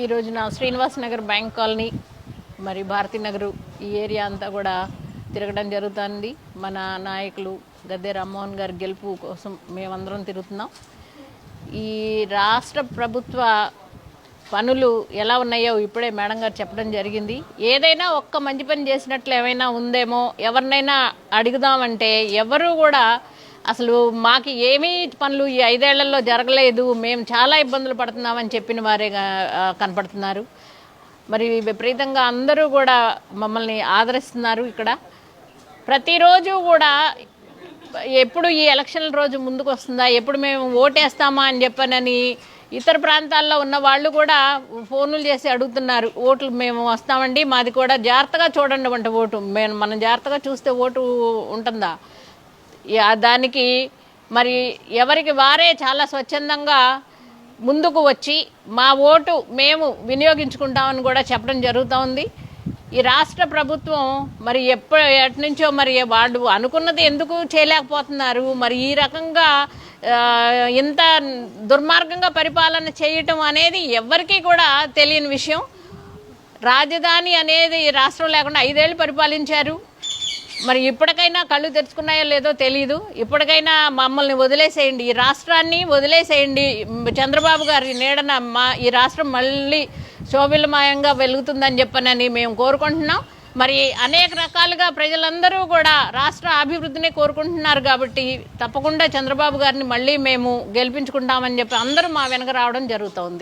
ఈ రోజున Srinivas Nagar bank colony మరి భారతీ నగరు ఈ ఏరియా అంతా కూడా తిరగడం జరుగుతుంది. మన నాయకులు గద్దె రామ్మోహన్ గారి గెలుపు కోసం మేమందరం తిరుగుతున్నాం. ఈ రాష్ట్ర ప్రభుత్వ పనులు ఎలా ఉన్నాయో ఇప్పుడే మేడం గారు చెప్పడం జరిగింది. ఏదైనా ఒక్క మంచి పని చేసినట్లు ఏమైనా ఉందేమో ఎవరినైనా అడుగుదామంటే ఎవరు కూడా అసలు మాకు ఏమీ పనులు ఈ ఐదేళ్ళలో జరగలేదు. మేము చాలా ఇబ్బందులు పడుతున్నామని చెప్పిన వారే కనపడుతున్నారు. మరి విపరీతంగా అందరూ కూడా మమ్మల్ని ఆదరిస్తున్నారు ఇక్కడ. ప్రతిరోజు కూడా ఎప్పుడు ఈ ఎలక్షన్ల రోజు ముందుకు వస్తుందా ఎప్పుడు మేము ఓటేస్తామా అని చెప్పనని ఇతర ప్రాంతాల్లో ఉన్న వాళ్ళు కూడా ఫోన్లు చేసి అడుగుతున్నారు. ఓట్లు మేము వస్తామండి మాది కూడా జాగ్రత్తగా చూడండి వంట ఓటు. మేము మనం జాగ్రత్తగా చూస్తే ఓటు ఉంటుందా? దానికి మరి ఎవరికి వారే చాలా స్వచ్ఛందంగా ముందుకు వచ్చి మా ఓటు మేము వినియోగించుకుంటామని కూడా చెప్పడం జరుగుతూ ఉంది. ఈ రాష్ట్ర ప్రభుత్వం మరి ఎప్పుడు ఎటు నుంచో మరి వాళ్ళు అనుకున్నది ఎందుకు చేయలేకపోతున్నారు? మరి ఈ రకంగా ఇంత దుర్మార్గంగా పరిపాలన చేయటం అనేది ఎవరికీ కూడా తెలియని విషయం. రాజధాని అనేది ఈ రాష్ట్రం లేకుండా ఐదేళ్ళు పరిపాలించారు. మరి ఇప్పటికైనా కళ్ళు తెరుచుకున్నాయో లేదో తెలియదు ఇప్పటికైనా మమ్మల్ని వదిలేసేయండి. ఈ రాష్ట్రాన్ని వదిలేసేయండి. చంద్రబాబు గారి నీడన మా ఈ రాష్ట్రం మళ్ళీ శోభిలమయంగా వెలుగుతుందని చెప్పనని మేము కోరుకుంటున్నాం. మరి అనేక రకాలుగా ప్రజలందరూ కూడా రాష్ట్ర అభివృద్ధిని కోరుకుంటున్నారు కాబట్టి తప్పకుండా చంద్రబాబు గారిని మళ్ళీ మేము గెలిపించుకుంటామని చెప్పి అందరూ మా వెనక రావడం జరుగుతోంది.